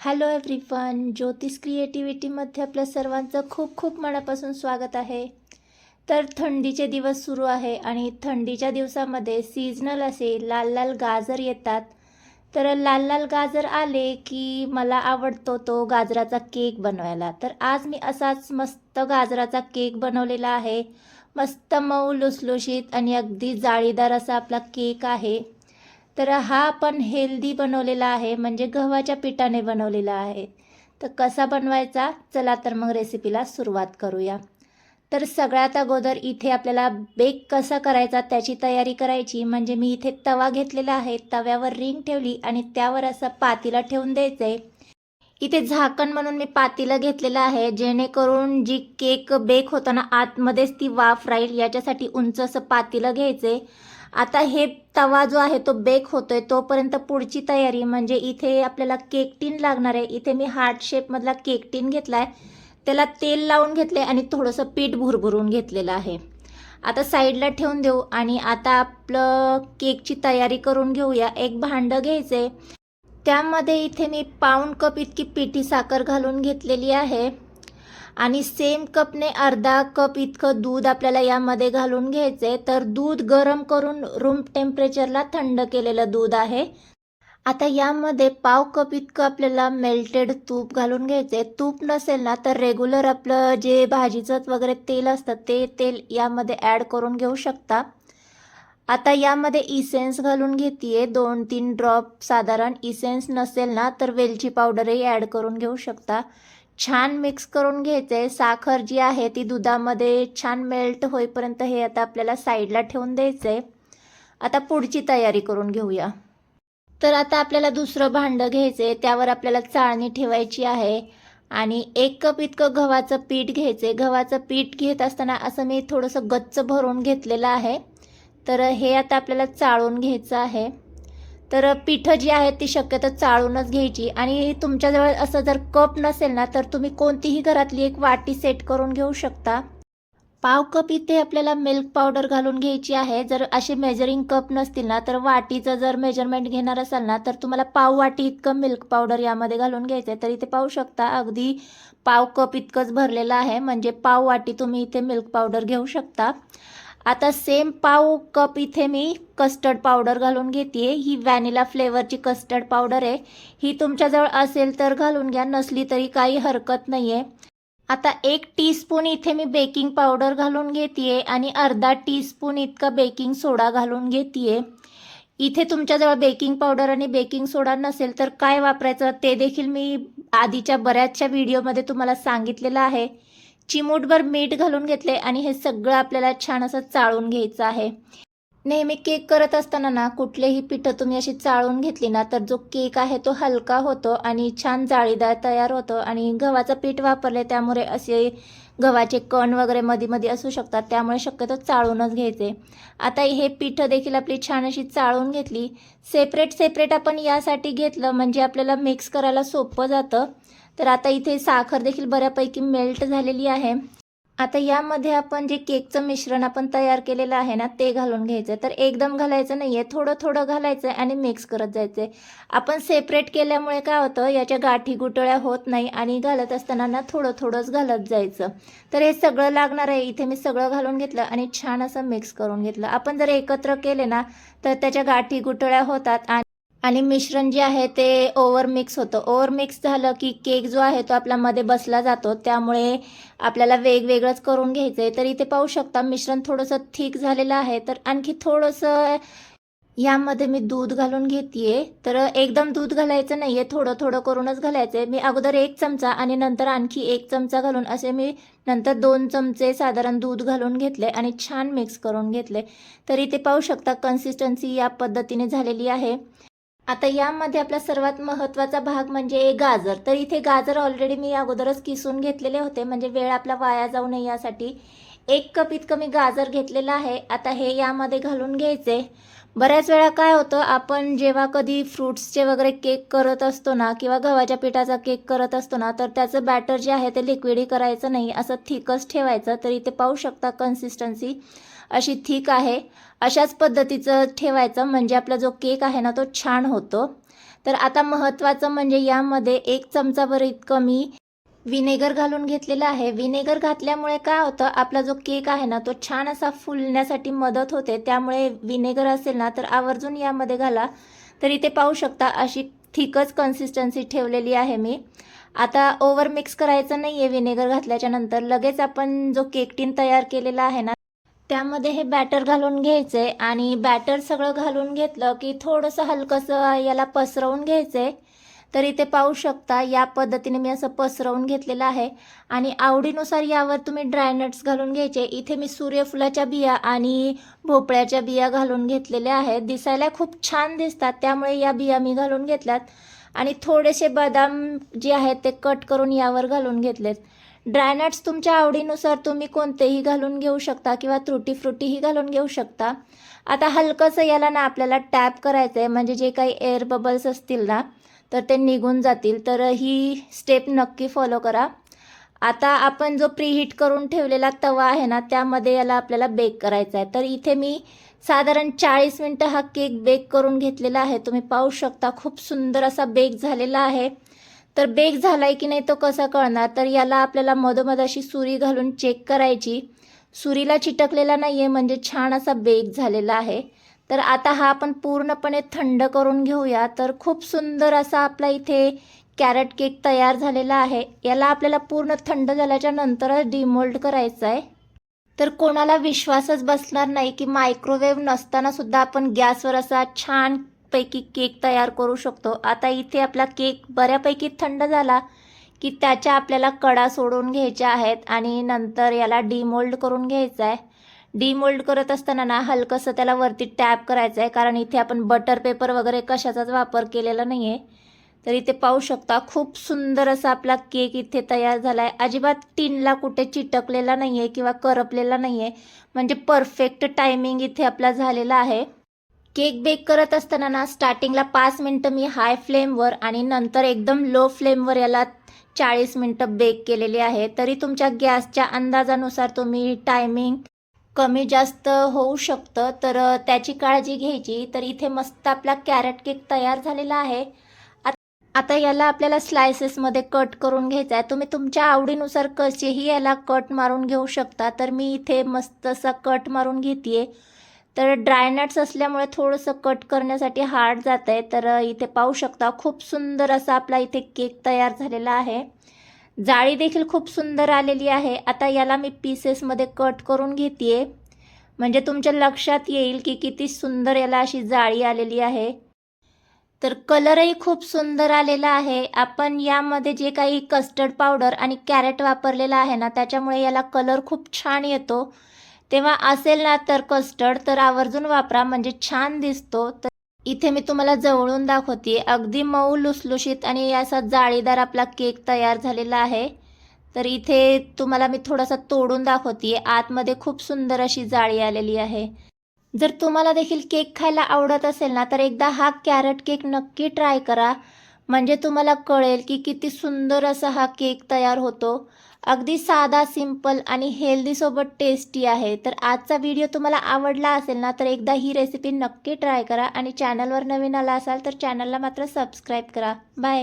Hello everyone ज्योतिष क्रिएटिव्हिटीमध्ये आपल्या सर्वांचं खूप खूप मनापासून स्वागत आहे. तर थंडीचे दिवस सुरू आहे आणि थंडीच्या दिवसामध्ये सीजनल असे लाल लाल गाजर येतात. तर लाल लाल गाजर आले की मला आवडतो तो गाजराचा केक बनवायला. तर आज मी असाच मस्त गाजराचा केक बनवलेला आहे. मस्त मऊ लुसलुशीत आणि अगदी जाळीदार असा आपला केक आहे. तर हा आपण हेल्दी बनवलेला आहे म्हणजे गव्हाच्या पिठाने बनवलेला आहे. तर कसा बनवायचा? चला तर मग रेसिपीला सुरुवात करूया. तर सगळ्यात अगोदर इथे आपल्याला बेक कसा करायचा त्याची तयारी करायची. म्हणजे मी इथे तवा घेतलेला आहे तव्यावर रिंग ठेवली आणि त्यावर असं पातीला ठेवून द्यायचं. आहे इथे झाकण म्हणून मी पातीला घेतलेलं आहे जेणेकरून जी केक बेक होताना आतमध्येच ती वाफ राहील याच्यासाठी उंच असं पातीला घ्यायचं. आहे आता हे तवा जो आहे तो बेक होतोय तोपर्यंत पुढची तयारी म्हणजे इथे आपल्याला केक टीन लागणार आहे. इथे मी हार्ट शेपमधला केक टीन घेतला आहे त्याला तेल लावून घेतले आणि थोडंसं पीठ भुरभुरून घेतलेलं आहे. आता साईडला ठेवून देऊ आणि आता आपलं केकची तयारी करून घेऊया. एक भांडं घ्यायचं आहे त्यामध्ये इथे मी पाऊण कप इतकी पिठी साखर घालून घेतलेली आहे. आणि सेम कपने अर्धा कप इतकं दूध आपल्याला यामध्ये घालून घ्यायचं आहे तर दूध गरम करून रूम टेम्परेचरला थंड केलेलं दूध आहे. आता यामध्ये पाव कप इतकं आपल्याला मेल्टेड तूप घालून घ्यायचं आहे. तूप नसेल ना तर रेग्युलर आपलं जे भाजीचं वगैरे तेल असतं ते तेल यामध्ये ॲड करून घेऊ शकता. आता यामध्ये इसेन्स घालून घेते दोन तीन ड्रॉप साधारण इसेन्स नसेल ना तर वेलची पावडरही ॲड करून घेऊ शकता. छान मिक्स करून घ्यायचं आहे साखर जी आहे ती दुधामध्ये छान मेल्ट होईपर्यंत हे आता आपल्याला साईडला ठेवून द्यायचं आहे आता पुढची तयारी करून घेऊया. तर आता आपल्याला दुसरं भांडं घ्यायचं आहे त्यावर आपल्याला चाळणी ठेवायची आहे. आणि एक कप इतकं गव्हाचं पीठ घ्यायचं आहे गव्हाचं पीठ घेत असताना असं मी थोडंसं गच्च भरून घेतलेलं आहे. तर हे आता आपल्याला चाळून घ्यायचं आहे. तर पिठं जी आहेत ती शक्यतो चाळूनच घ्यायची. आणि तुमच्याजवळ असं जर कप नसेल ना तर तुम्ही कोणतीही घरातली एक वाटी सेट करून घेऊ शकता. पाव कप इथे आपल्याला मिल्क पावडर घालून घ्यायची आहे. जर असे मेजरिंग कप नसतील ना तर वाटीचं जर मेजरमेंट घेणार असाल ना तर तुम्हाला पाव वाटी इतकं मिल्क पावडर यामध्ये घालून घ्यायचं आहे तर इथे पाहू शकता अगदी पाव कप इतकंच भरलेलं आहे. म्हणजे पाव वाटी तुम्ही इथे मिल्क पावडर घेऊ शकता. आता सेम पाव कप इथे मी कस्टर्ड पावडर घालून घेते ही व्हॅनिला फ्लेवरची कस्टर्ड पावडर आहे. ही तुमच्याजवळ असेल तर घालून घ्या नसली तरी काही हरकत नाही आहे आता एक टीस्पून इथे मी बेकिंग पावडर घालून घेते आणि अर्धा टीस्पून इतका बेकिंग सोडा घालून घेते इथे तुमच्याजवळ बेकिंग पावडर आणि बेकिंग सोडा नसेल तर काय वापरायचं ते देखील मी आधीच्या बऱ्याचशा व्हिडिओमध्ये तुम्हाला सांगितलेलं आहे. चिमूटभर मीठ घालून घेतले आणि हे सगळं आपल्याला छान असं चाळून घ्यायचं आहे. नेहमी केक करत असताना ना कुठलेही पिठं तुम्ही अशी चाळून घेतली ना तर जो केक आहे तो हलका होतो आणि छान जाळीदार तयार होतो आणि गव्हाचं पीठ वापरले त्यामुळे असे गव्हाचे कण वगैरे मध्ये मध्ये असू शकतात त्यामुळे शक्यतो चाळूनच घ्यायचे. आता हे पिठं देखील आपली छान अशी चाळून घेतली. सेपरेट सेपरेट आपण यासाठी घेतलं म्हणजे आपल्याला मिक्स करायला सोपं जातं. तर आता इथे साखर देखील बऱ्यापैकी मेल्ट झालेली आहे. आता यामध्ये आपण जे केकचं मिश्रण आपण तयार केलेलं आहे ना ते घालून घ्यायचं तर एकदम घालायचं नाही आहे थोडं थोडं घालायचं आहे आणि मिक्स करत जायचं आहे आपण सेपरेट केल्यामुळे काय होतं याच्या गाठी गुटळ्या होत नाही आणि घालत असताना ना थोडं थोडंच घालत जायचं. तर हे सगळं लागणार आहे इथे मी सगळं घालून घेतलं आणि छान असं मिक्स करून घेतलं. आपण जर एकत्र केले ना तर त्याच्या गाठी गुटळ्या होतात आणि आणि मिश्रण जे आहे ते ओव्हर मिक्स होतं. ओव्हर मिक्स झालं की केक जो आहे तो आपला मध्ये बसला जातो. त्यामुळे आपल्याला वेगवेगळंच करून घ्यायचं आहे तर इथे पाहू शकता मिश्रण थोडंसं थिक झालेलं आहे. तर आणखी थोडंसं यामध्ये मी दूध घालून घेते तर एकदम दूध घालायचं नाही आहे थोडं थोडं करूनच घालायचं आहे मी अगोदर एक चमचा आणि नंतर आणखी एक चमचा घालून असे मी नंतर दोन चमचे साधारण दूध घालून घेतले आणि छान मिक्स करून घेतले. तर इथे पाहू शकता कन्सिस्टन्सी या पद्धतीने झालेली आहे. आता यामध्ये आपला सर्वात महत्त्वाचा भाग म्हणजे गाजर. तर इथे गाजर ऑलरेडी मी अगोदरच किसून घेतलेले होते. म्हणजे वेळ आपला वाया जाऊ नये यासाठी. एक कप इतकं मी गाजर घेतलेलं आहे. आता हे यामध्ये घालून घ्यायचे. बऱ्याच वेळा काय होतं आपण जेव्हा कधी फ्रूट्सचे वगैरे केक करत असतो ना किंवा गव्हाच्या पिठाचा केक करत असतो ना तर त्याचं बॅटर जे आहे ते लिक्विडी करायचं नाही. असं थिकच ठेवायचं. तर इथे पाहू शकता कन्सिस्टन्सी अशी थिक आहे. अशाच पद्धतीचं ठेवायचं. म्हणजे आपला जो केक आहे ना तो छान होतो. तर आता महत्त्वाचं म्हणजे यामध्ये एक चमचाभर इतकं मी विनेगर घालून घेतलेलं आहे. विनेगर घातल्यामुळे काय होतं आपला जो केक आहे ना तो छान असा फुलण्यासाठी मदत होते. त्यामुळे विनेगर असेल ना तर आवर्जून यामध्ये घाला. तर इथे पाहू शकता अशी थिकच कन्सिस्टन्सी ठेवलेली आहे मी. आता ओव्हर मिक्स करायचं नाही आहे विनेगर घातल्याच्या नंतर. लगेच आपण जो केक टीन तयार केलेला आहे ना त्यामध्ये हे बॅटर घालून घ्यायचं आहे आणि बॅटर सगळं घालून घेतलं की थोडंसं हलकंसं याला पसरवून घ्यायचं. आहे तर इथे पाहू शकता या पद्धतीने मी असं पसरवून घेतलेलं आहे. आणि आवडीनुसार यावर तुम्ही ड्रायनट्स घालून घ्यायचे. इथे मी सूर्यफुलाच्या बिया आणि भोपळ्याच्या बिया घालून घेतलेल्या आहेत. दिसायला खूप छान दिसतात त्यामुळे या बिया मी घालून घेतल्यात. आणि थोडेसे बदाम जे आहेत ते कट करून यावर घालून घेतलेत. ड्रायनट्स तुमच्या आवडीनुसार तुम्ही कोणतेही घालून घेऊ शकता किंवा त्रुटी फ्रुटीही घालून घेऊ शकता. आता हलकंसं याला ना आपल्याला टॅप करायचं आहे म्हणजे जे काही एअर बबल्स असतील ना तर ते निघून जातील. तर ही स्टेप नक्की फॉलो करा. आता आपण जो प्रीहीट करून ठेवलेला तवा आहे ना त्यामध्ये याला आपल्याला बेक करायचा आहे तर इथे मी साधारण चाळीस मिनटं हा केक बेक करून घेतलेला आहे. तुम्ही पाहू शकता खूप सुंदर असा बेक झालेला आहे. तर बेक झाला आहे की नाही तो कसा कळणार? तर याला आपल्याला मधोमध अशी सुरी घालून चेक करायची. सुरीला चिटकलेला नाही आहे म्हणजे छान असा बेक झालेला आहे. तर आता हा आपण पूर्णपणे थंड करून घेऊया. तर खूप सुंदर असा आपला इथे कॅरट केक तयार झालेला आहे. याला आपल्याला पूर्ण थंड झाल्याच्या नंतरच डिमोल्ड करायचं आहे. तर कोणाला विश्वासच बसणार नाही की मायक्रोवेव्ह नसताना सुद्धा आपण गॅसवर असा छान पैकी केक तयार करू शकतो. आता इथे आपला केक बऱ्यापैकी थंड झाला की त्याच्या आपल्याला कडा सोडून घ्यायच्या आहेत आणि नंतर याला डीमोल्ड करून घ्यायचा आहे. डीमोल्ड करत असताना ना हलकंसं त्याला वरती टॅप करायचं आहे कारण इथे आपण बटर पेपर वगैरे कशाचाच वापर केलेला नाही आहे तर इथे पाहू शकता खूप सुंदर असा आपला केक इथे तयार झाला आहे अजिबात टीनला कुठे चिटकलेला नाही आहे किंवा करपलेला नाही आहे म्हणजे परफेक्ट टायमिंग इथे आपला झालेला आहे. केक बेक करत असताना ना स्टार्टिंगला पाच मिनटं मी हाय फ्लेमवर आणि नंतर एकदम लो फ्लेमवर याला चाळीस मिनटं बेक केलेली आहे. तरी तुमच्या गॅसच्या अंदाजानुसार तुम्ही टायमिंग कमी जास्त होऊ शकतं. तर त्याची काळजी घ्यायची. तर इथे मस्त आपला कॅरेट केक तयार झालेला आहे. आता याला आपल्याला स्लायसेसमध्ये कट करून घ्यायचा आहे. तुम्ही तुमच्या आवडीनुसार कसेही याला कट मारून घेऊ शकता. तर मी इथे मस्त असा कट मारून घेते तर ड्रायनट्स असल्यामुळे थोडंसं कट करण्यासाठी हार्ड जात आहे तर इथे पाहू शकता खूप सुंदर असा आपला इथे केक तयार झालेला आहे. जाळी देखील खूप सुंदर आलेली आहे. आता याला मी पीसेसमध्ये कट करून घेते म्हणजे तुमच्या लक्षात येईल की किती सुंदर याला अशी जाळी आलेली आहे. तर कलरही खूप सुंदर आलेला आहे. आपण यामध्ये जे काही कस्टर्ड पावडर आणि कॅरेट वापरलेला आहे ना त्याच्यामुळे याला कलर खूप छान येतो. तेव्हा असेल ना तर कस्टर्ड तर आवर्जून वापरा. म्हणजे छान दिसतो. तर इथे मी तुम्हाला जवळून दाखवते. अगदी मऊ लुसलुशीत आणि असा जाळीदार आपला केक तयार झालेला आहे. तर इथे तुम्हाला मी थोडासा तोडून दाखवते. आतमध्ये खूप सुंदर अशी जाळी आलेली आहे. जर तुम्हाला देखील केक खायला आवडत असेल ना तर एकदा हा कॅरट केक नक्की ट्राय करा. म्हणजे तुम्हाला कळेल की किती सुंदर असा हा केक तयार होतो. अगदी साधा सिंपल आणि हेल्दीसोबत टेस्टी आहे. तर आजचा व्हिडिओ तुम्हाला आवडला असेल ना तर एकदा ही रेसिपी नक्की ट्राय करा आणि चॅनलवर नवीन आला असाल तर चॅनलला मात्र सबस्क्राईब करा. बाय